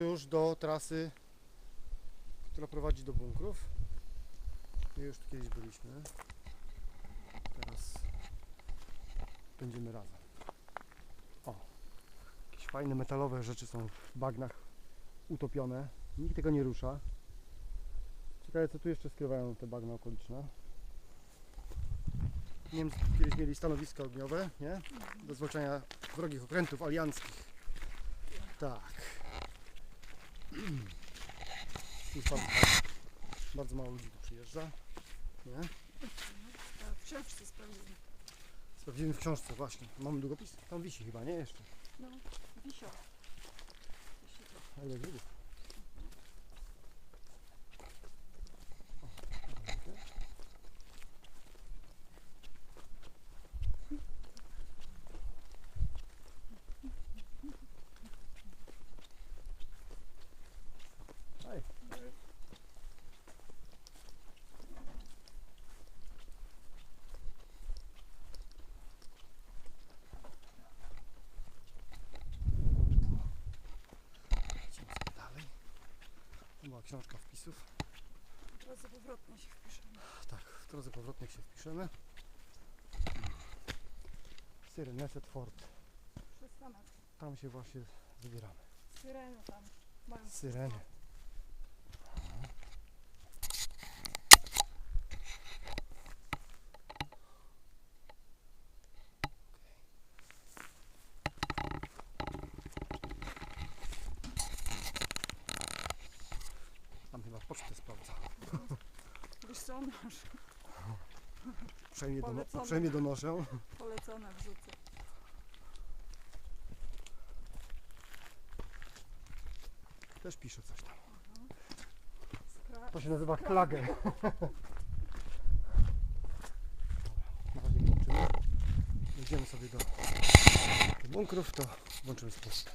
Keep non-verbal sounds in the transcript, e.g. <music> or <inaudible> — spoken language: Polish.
już do trasy, która prowadzi do bunkrów. My już tu kiedyś byliśmy. Teraz będziemy razem. O, jakieś fajne metalowe rzeczy są w bagnach utopione. Nikt tego nie rusza. Ciekawe co tu jeszcze skrywają te bagna okoliczne. Niemcy kiedyś mieli stanowiska ogniowe, nie? Do zwalczania wrogich okrętów alianckich. Tak. Jest bardzo, bardzo mało ludzi tu przyjeżdża. Nie? Tak, w książce sprawdzimy. Sprawdzimy w książce właśnie. Mamy długopis? Tam wisi chyba, nie? Jeszcze. No, wisio. Wisi to. Była książka wpisów. Teraz powrotnie się wpiszemy. Tak, w drodze powrotnej się wpiszemy. Syreneset Fort. Przystanek. Tam się właśnie wybieramy. Syreny tam. Mają Syreny. Pocztę sprawdza. Wiesz co, masz Uprzejmie, dono, Polecone. uprzejmie donoszę. polecone wrzucę. Też pisze coś tam. Skra- To się nazywa klagę. <laughs> Na razie kończymy. Idziemy sobie do, do bunkrów, to włączymy spust.